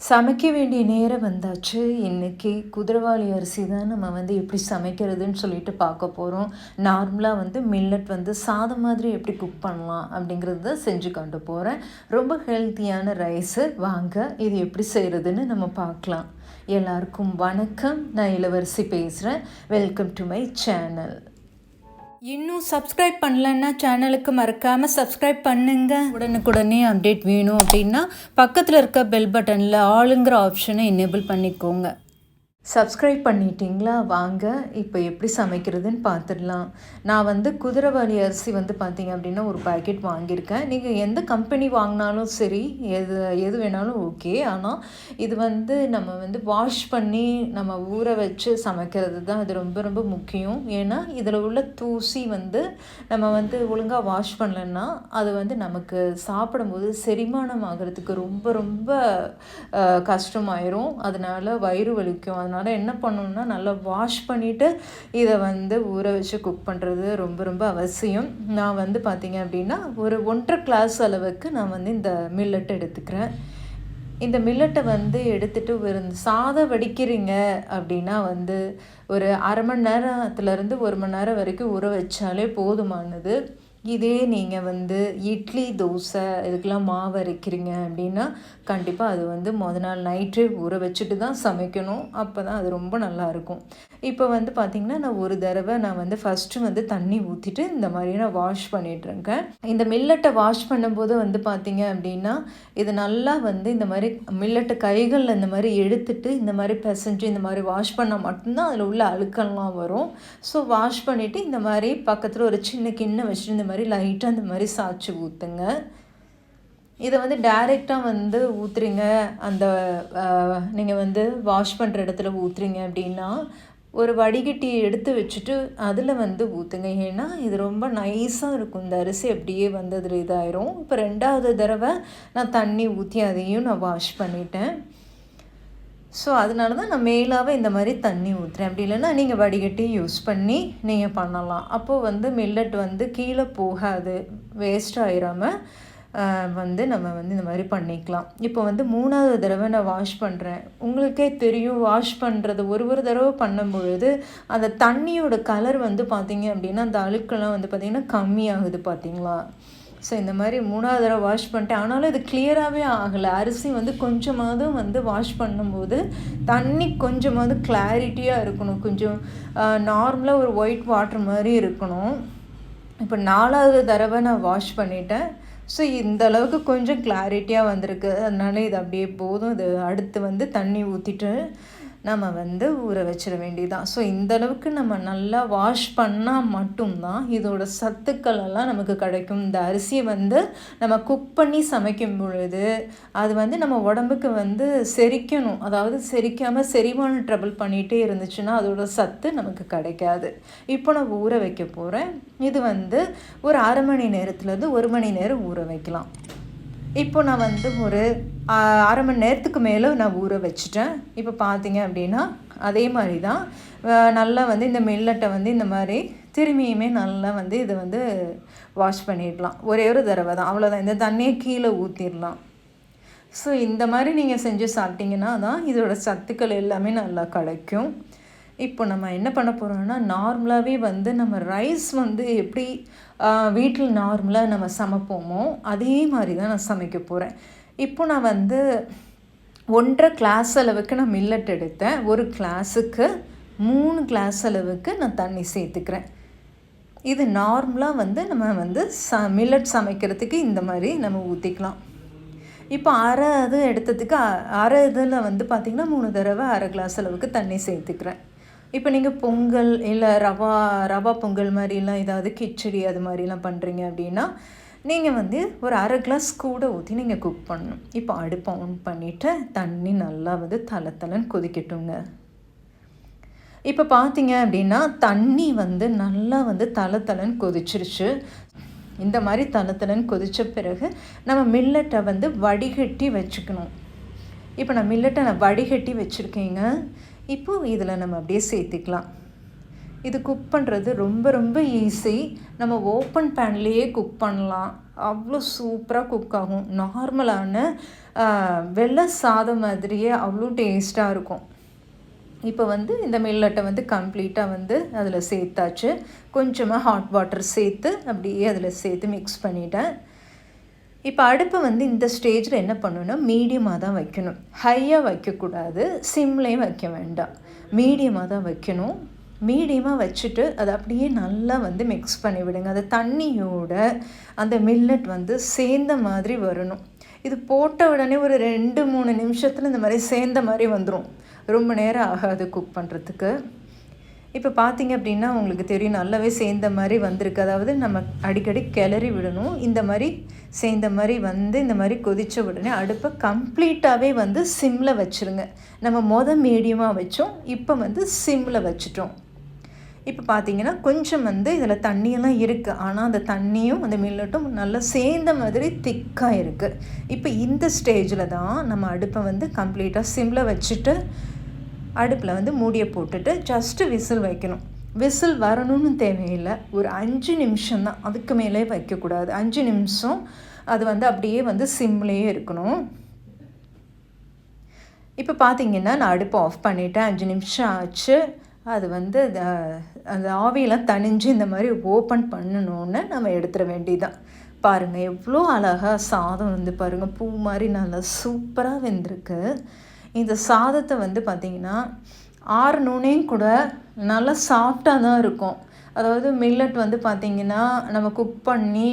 சமைக்க வேண்டிய நேரம் வந்தாச்சு. இன்றைக்கி குதிரவாளி அரிசி தான் நம்ம வந்து எப்படி சமைக்கிறதுன்னு சொல்லிட்டு பார்க்க போகிறோம் நார்மலாக வந்து மில்லட் வந்து சாதம் மாதிரி எப்படி குக் பண்ணலாம் அப்படிங்கிறது தான் செஞ்சு கொண்டு போகிறேன் ரொம்ப ஹெல்த்தியான ரைஸு வாங்க இது எப்படி செய்கிறதுன்னு நம்ம பார்க்கலாம். எல்லாருக்கும் வணக்கம். நான் இளவரசி பேசுகிறேன் வெல்கம் டு மை சேனல் இன்னும் சப்ஸ்கிரைப் பண்ணலன்னா சேனலுக்கு மறக்காமல் சப்ஸ்கிரைப் பண்ணுங்க. உடனுக்குடனே அப்டேட் வேணும் அப்படின்னா பக்கத்தில் இருக்க பெல் பட்டனில் ஆளுங்கிற ஆப்ஷனை எனேபிள் பண்ணிக்கோங்க. சப்ஸ்கிரைப் பண்ணிட்டீங்களா? வாங்க இப்போ எப்படி சமைக்கிறதுன்னு பார்த்துடலாம். நான் வந்து குதிரைவாளி அரிசி வந்து பார்த்தீங்க அப்படின்னா ஒரு பாக்கெட் வாங்கியிருக்கேன். நீங்கள் எந்த கம்பெனி வாங்கினாலும் சரி எது எது வேணாலும் ஓகே ஆனால் இது வந்து நம்ம வந்து வாஷ் பண்ணி நம்ம ஊற வச்சு சமைக்கிறது தான் இது ரொம்ப ரொம்ப முக்கியம். ஏன்னா இதில் உள்ள தூசி வந்து நம்ம வந்து ஒழுங்காக வாஷ் பண்ணலன்னா அது வந்து நமக்கு சாப்பிடும்போது செரிமானம் ஆகிறதுக்கு ரொம்ப ரொம்ப கஷ்டமாயிரும். அதனால் வயிறு வலிக்கும். அதனால் அதனால் என்ன பண்ணணும்னா நல்லா வாஷ் பண்ணிவிட்டு இதை வந்து ஊற வச்சு குக் பண்ணுறது ரொம்ப ரொம்ப அவசியம். நான் வந்து பார்த்திங்க அப்படின்னா ஒரு ஒன்றரை கிளாஸ் அளவுக்கு நான் வந்து இந்த மில்லட் எடுத்துக்கிறேன். இந்த மில்லட்டை வந்து எடுத்துட்டு ஒரு சாதம் வடிக்கிறீங்க அப்படின்னா வந்து ஒரு அரை மணி நேரத்துலேருந்து ஒரு மணி நேரம் வரைக்கும் ஊற வச்சாலே போதுமானது. இதே நீங்கள் வந்து இட்லி தோசை இதுக்கெல்லாம் மாவு அரைக்கிறீங்க அப்படின்னா கண்டிப்பாக அது வந்து மொதல் நாள் நைட்டே ஊற வச்சுட்டு தான் சமைக்கணும். அப்போ தான் அது ரொம்ப நல்லாயிருக்கும் இப்போ வந்து பார்த்திங்கன்னா நான் ஒரு தடவை நான் வந்து ஃபஸ்ட்டு வந்து தண்ணி ஊற்றிட்டு இந்த மாதிரி நான் வாஷ் பண்ணிகிட்ருக்கேன் இந்த மில்லட்டை வாஷ் பண்ணும்போது வந்து பார்த்திங்க அப்படின்னா இது நல்லா வந்து இந்த மாதிரி மில்லட்டை கைகளில் இந்த மாதிரி எடுத்துட்டு இந்த மாதிரி பிசைஞ்சு இந்த மாதிரி வாஷ் பண்ணால் மட்டும்தான் அதில் உள்ள அழுக்கெல்லாம் வரும். ஸோ வாஷ் பண்ணிவிட்டு இந்த மாதிரி பக்கத்தில் ஒரு சின்ன கிண்ணம் வச்சுட்டு இந்த மாதிரி லைட்டாக அந்த மாதிரி சாய்ச்சி ஊற்றுங்க இதை வந்து டைரெக்டாக வந்து ஊற்றுறீங்க அந்த நீங்கள் வந்து வாஷ் பண்ணுற இடத்துல ஊற்றுறீங்க அப்படின்னா ஒரு வடிகட்டி எடுத்து வச்சுட்டு அதில் வந்து ஊற்றுங்க ஏன்னா இது ரொம்ப நைஸாக இருக்கும். இந்த அரிசி அப்படியே வந்து அதில் இதாயிரும். இப்போ ரெண்டாவது தடவை நான் தண்ணி ஊற்றி அதையும் நான் வாஷ் பண்ணிட்டேன். ஸோ அதனால தான் நான் மேலாகவே இந்த மாதிரி தண்ணி ஊற்றுறேன் அப்படி இல்லைன்னா நீங்கள் வடிகட்டி யூஸ் பண்ணி நீங்கள் பண்ணலாம். அப்போது வந்து மில்லட் வந்து கீழே போகாது வேஸ்ட் ஆயிராமல் வந்து நம்ம வந்து இந்த மாதிரி பண்ணிக்கலாம். இப்போ வந்து மூணாவது தடவை நான் வாஷ் பண்ணுறேன் உங்களுக்கே தெரியும் வாஷ் பண்ணுறது ஒரு ஒரு தடவை பண்ணும்பொழுது அந்த தண்ணியோட கலர் வந்து பார்த்திங்க அப்படின்னா அந்த அழுக்கெல்லாம் வந்து பார்த்திங்கன்னா கம்மியாகுது பார்த்தீங்களா ஸோ இந்த மாதிரி மூணாவது தடவை வாஷ் பண்ணிட்டேன். ஆனாலும் இது கிளியராகவே ஆகலை. அரிசி வந்து கொஞ்சமாவது வந்து வாஷ் பண்ணும்போது தண்ணி கொஞ்சமாவது கிளாரிட்டியாக இருக்கணும். கொஞ்சம் நார்மலாக ஒரு ஒயிட் வாட்டர் மாதிரி இருக்கணும். இப்போ நாலாவது தடவை நான் வாஷ் பண்ணிட்டேன். ஸோ இந்த அளவுக்கு கொஞ்சம் கிளாரிட்டியாக வந்திருக்கு. அதனால இது அப்படியே போதும். இது அடுத்து வந்து தண்ணி ஊற்றிட்டு நம்ம வந்து ஊற வச்சிட வேண்டியதுதான். ஸோ இந்த அளவுக்கு நம்ம நல்லா வாஷ் பண்ணால் மட்டும்தான் இதோட சத்துக்கள் எல்லாம் நமக்கு கிடைக்கும். இந்த அரிசியை வந்து நம்ம குக் பண்ணி சமைக்கும் பொழுது அது வந்து நம்ம உடம்புக்கு வந்து செரிக்கணும். அதாவது செரிக்காமல் செரிமான ட்ரபிள் பண்ணிகிட்டே இருந்துச்சுன்னா அதோட சத்து நமக்கு கிடைக்காது. இப்போ நான் ஊற வைக்க போகிறேன் இது வந்து ஒரு அரை மணி நேரத்துலேருந்து ஒரு மணி நேரம் ஊற வைக்கலாம். இப்போ நான் வந்து ஒரு அரை மணி நேரத்துக்கு மேலே நான் ஊற வச்சுட்டேன். இப்போ பார்த்தீங்க அப்படின்னா அதே மாதிரி தான் நல்லா வந்து இந்த மில்லட்டை வந்து இந்த மாதிரி திரும்பியுமே நல்லா வந்து இதை வந்து வாஷ் பண்ணிடலாம். ஒரே ஒரு தடவை தான். அவ்வளோதான் இந்த தண்ணியை கீழே ஊற்றிடலாம் ஸோ இந்த மாதிரி நீங்கள் செஞ்சு சாப்பிட்டீங்கன்னா தான் இதோட சத்துக்கள் எல்லாமே நல்லா கிடைக்கும். இப்போ நம்ம என்ன பண்ண போகிறோம்னா நார்மலாகவே வந்து நம்ம ரைஸ் வந்து எப்படி வீட்டில் நார்மலாக நம்ம சமைப்போமோ அதே மாதிரி தான் நான் சமைக்க போகிறேன் இப்போ நான் வந்து ஒன்றரை கிளாஸ் அளவுக்கு நான் மில்லட் எடுத்தேன். ஒரு கிளாஸுக்கு மூணு கிளாஸ் அளவுக்கு நான் தண்ணி சேர்த்துக்கிறேன். இது நார்மலாக வந்து நம்ம வந்து ச மில்லட் சமைக்கிறதுக்கு இந்த மாதிரி நம்ம ஊற்றிக்கலாம் இப்போ அரை இது எடுத்ததுக்கு அ- அரை இதில் வந்து பார்த்திங்கன்னா மூணு தடவை அரை கிளாஸ் அளவுக்கு தண்ணி சேர்த்துக்கிறேன். இப்போ நீங்கள் பொங்கல் இல்லை ரவா ரவா பொங்கல் மாதிரிலாம் ஏதாவது கிச்சடி அது மாதிரிலாம் பண்ணுறீங்க அப்படின்னா நீங்கள் வந்து ஒரு அரை கிளாஸ் கூட ஊற்றி நீங்கள் குக் பண்ணணும். இப்போ அடுப்பை ஆன் பண்ணிவிட்டு தண்ணி நல்லா வந்து தலை தலைன்னு கொதிக்கட்டுங்க. இப்போ பார்த்தீங்க அப்படின்னா தண்ணி வந்து நல்லா வந்து தலை தலைன்னு கொதிச்சிருச்சு. இந்த மாதிரி தலை கொதித்த பிறகு நம்ம மில்லட்டை வந்து வடிகட்டி வச்சுக்கணும். இப்போ நான் மில்லட்டை நான் வடிகட்டி வச்சுருக்கேங்க. இப்போது இதில் நம்ம அப்படியே சேர்த்துக்கலாம். இது குக் பண்ணுறது ரொம்ப ரொம்ப ஈஸி நம்ம ஓப்பன் பேன்லேயே குக் பண்ணலாம். அவ்வளோ சூப்பராக குக் ஆகும். நார்மலான வெள்ளை சாதம் மாதிரியே அவ்வளோ டேஸ்ட்டாக இருக்கும். இப்போ வந்து இந்த மில்லட்டை வந்து கம்ப்ளீட்டாக வந்து அதில் சேர்த்தாச்சு. கொஞ்சமாக ஹாட் வாட்டர் சேர்த்து அப்படியே அதில் சேர்த்து மிக்ஸ் பண்ணிட்டேன். இப்போ அடுப்பை வந்து இந்த ஸ்டேஜில் என்ன பண்ணணும்னா மீடியமாக தான் வைக்கணும். ஹையாக வைக்கக்கூடாது. சிம்லேயும் வைக்க வேண்டாம். மீடியமாக தான் வைக்கணும். மீடியமாக வச்சுட்டு அதை அப்படியே நல்லா வந்து மிக்ஸ் பண்ணி விடுங்க. அந்த தண்ணியோட அந்த மில்லட் வந்து சேர்ந்த மாதிரி வரணும். இது போட்ட உடனே ஒரு ரெண்டு மூணு நிமிஷத்தில் இந்த மாதிரி சேர்ந்த மாதிரி வந்துடும் ரொம்ப நேரம் ஆகாது குக் பண்ணுறதுக்கு இப்போ பார்த்தீங்க அப்படின்னா உங்களுக்கு தெரியும் நல்லாவே சேர்ந்த மாதிரி வந்திருக்கு. அதாவது நம்ம அடிக்கடி கிளறி விடணும். இந்த மாதிரி சேர்ந்த மாதிரி வந்து இந்த மாதிரி கொதித்த உடனே அடுப்பை கம்ப்ளீட்டாகவே வந்து சிம்மில் வச்சுருங்க. நம்ம மொதல் மீடியமாக வச்சோம் இப்போ வந்து சிம்மில் வச்சுட்டோம். இப்போ பார்த்தீங்கன்னா கொஞ்சம் வந்து இதில் தண்ணியெல்லாம் இருக்குது ஆனால் அந்த தண்ணியும் அந்த மில்லட்டும் நல்லா சேர்ந்த மாதிரி திக்காக இருக்குது இப்போ இந்த ஸ்டேஜில் தான் நம்ம அடுப்பை வந்து கம்ப்ளீட்டாக சிம்மில் வச்சுட்டு அடுப்பில் வந்து மூடியை போட்டுட்டு ஜஸ்ட்டு விசில் வைக்கணும். விசில் வரணும்னு தேவையில்லை. ஒரு அஞ்சு நிமிஷம் தான். அதுக்கு மேலே வைக்கக்கூடாது. அஞ்சு நிமிஷம் அது வந்து அப்படியே வந்து சிம்லேயே இருக்கணும். இப்போ பார்த்தீங்கன்னா நான் அடுப்பை ஆஃப் பண்ணிவிட்டேன் அஞ்சு நிமிஷம் ஆச்சு. அது வந்து அந்த ஆவியெல்லாம் தணிஞ்சு இந்த மாதிரி ஓப்பன் பண்ணணுன்னு நம்ம எடுத்துட வேண்டியதான் பாருங்கள் எவ்வளோ அழகாக சாதம் வந்து பாருங்கள் பூ மாதிரி நல்லா சூப்பராக வெந்திருக்கு. இந்த சாதத்தை வந்து பார்த்திங்கன்னா ஆறுனோனையும் கூட நல்லா சாஃப்டாக தான் இருக்கும். அதாவது மில்லட் வந்து பார்த்திங்கன்னா நம்ம குக் பண்ணி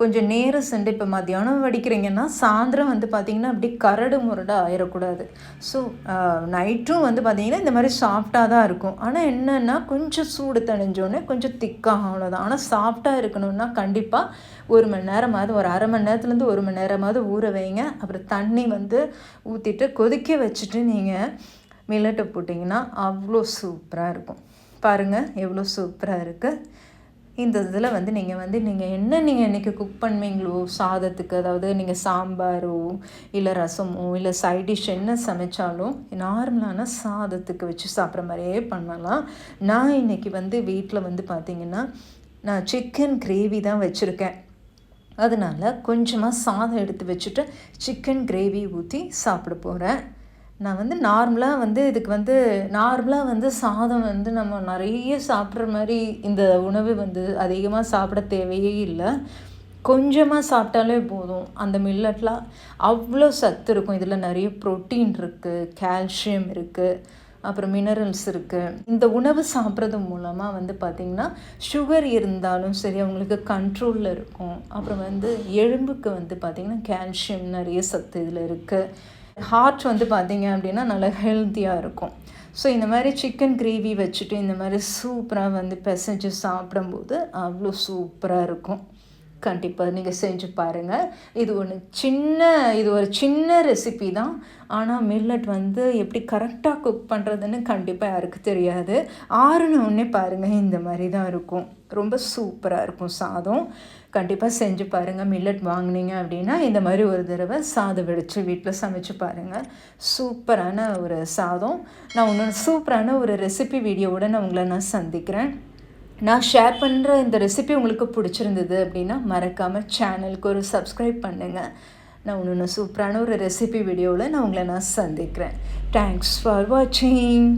கொஞ்சம் நேரம் சென்று இப்போ மத்தியானம் வடிக்கிறீங்கன்னா சாயந்தரம் வந்து பார்த்திங்கன்னா அப்படி கரடு முரடாக ஆயிடக்கூடாது ஸோ நைட்டும் வந்து பார்த்திங்கன்னா இந்த மாதிரி சாஃப்டாக தான் இருக்கும். ஆனால் என்னென்னா கொஞ்சம் சூடு தணிஞ்சோடனே கொஞ்சம் திக்காக அவ்வளோதான் ஆனால் சாஃப்டாக இருக்கணும்னா கண்டிப்பாக ஒரு மணி நேரமாவது ஒரு அரை மணி நேரத்துலேருந்து ஒரு மணி நேரமாவது ஊற வைங்க. அப்புறம் தண்ணி வந்து ஊற்றிட்டு கொதிக்க வச்சுட்டு நீங்கள் மில்லட்டை போட்டிங்கன்னா அவ்வளோ சூப்பராக இருக்கும். பாருங்கள் எவ்வளோ சூப்பராக இருக்குது இந்த இதில் வந்து நீங்கள் வந்து நீங்கள் என்ன நீங்கள் இன்றைக்கி குக் பண்ணுவீங்களோ சாதத்துக்கு அதாவது நீங்கள் சாம்பாரோ இல்லை ரசமோ இல்லை சைட் டிஷ் என்ன சமைச்சாலும் நார்மலான சாதத்துக்கு வச்சு சாப்பிட்ற மாதிரியே பண்ணலாம். நான் இன்றைக்கி வந்து வீட்டில் வந்து பார்த்திங்கன்னா நான் சிக்கன் கிரேவி தான் வச்சுருக்கேன். அதனால் கொஞ்சமாக சாதம் எடுத்து வச்சுட்டு சிக்கன் கிரேவி ஊற்றி சாப்பிட போகிறேன் நான் வந்து நார்மலாக வந்து இதுக்கு வந்து நார்மலாக வந்து சாதம் வந்து நம்ம நிறைய சாப்பிட்ற மாதிரி இந்த உணவு வந்து அதிகமாக சாப்பிட தேவையே இல்லை. கொஞ்சமாக சாப்பிட்டாலே போதும். அந்த மில்லட்லாம் அவ்வளோ சத்து இருக்கும். இதில் நிறைய ப்ரோட்டீன் இருக்குது கால்சியம் இருக்குது அப்புறம் மினரல்ஸ் இருக்குது இந்த உணவு சாப்பிட்றது மூலமாக வந்து பார்த்திங்கன்னா சுகர் இருந்தாலும் சரி அவங்களுக்கு கண்ட்ரோலில் இருக்கும். அப்புறம் வந்து எலும்புக்கு வந்து பார்த்திங்கன்னா கால்சியம் நிறைய சத்து இதில் இருக்குது ஹார்ட் வந்து பார்த்திங்க அப்படின்னா நல்லா ஹெல்த்தியாக இருக்கும். ஸோ இந்த மாதிரி சிக்கன் கிரேவி வச்சுட்டு இந்த மாதிரி சூப்பராக வந்து பிசைஞ்சு சாப்பிடும்போது அவ்வளோ சூப்பராக இருக்கும். கண்டிப்பாக நீங்கள் செஞ்சு பாருங்கள் இது ஒன்று சின்ன இது ஒரு சின்ன ரெசிபி தான். ஆனால் மில்லட் வந்து எப்படி கரெக்டாக குக் பண்ணுறதுன்னு கண்டிப்பாக யாருக்கு தெரியாது. ஆறுனோடனே பாருங்கள் இந்த மாதிரி தான் இருக்கும். ரொம்ப சூப்பராக இருக்கும் சாதம். கண்டிப்பாக செஞ்சு பாருங்கள் மில்லட் வாங்கினீங்க அப்படின்னா இந்த மாதிரி ஒரு தடவை சாதம் வெடித்து வீட்டில் சமைச்சு பாருங்கள் சூப்பரான ஒரு சாதம். நான் ஒன்று சூப்பரான ஒரு ரெசிபி வீடியோவோட நான் உங்களை நான் சந்திக்கிறேன். நான் ஷேர் பண்ணுற இந்த ரெசிபி உங்களுக்கு பிடிச்சிருந்தது அப்படின்னா மறக்காமல் சேனலுக்கு ஒரு சப்ஸ்கிரைப் பண்ணுங்கள் நான் ஒன்று சூப்பரான ஒரு ரெசிபி வீடியோவில் நான் உங்களை நான் சந்திக்கிறேன். தேங்க்ஸ் ஃபார் வாட்சிங்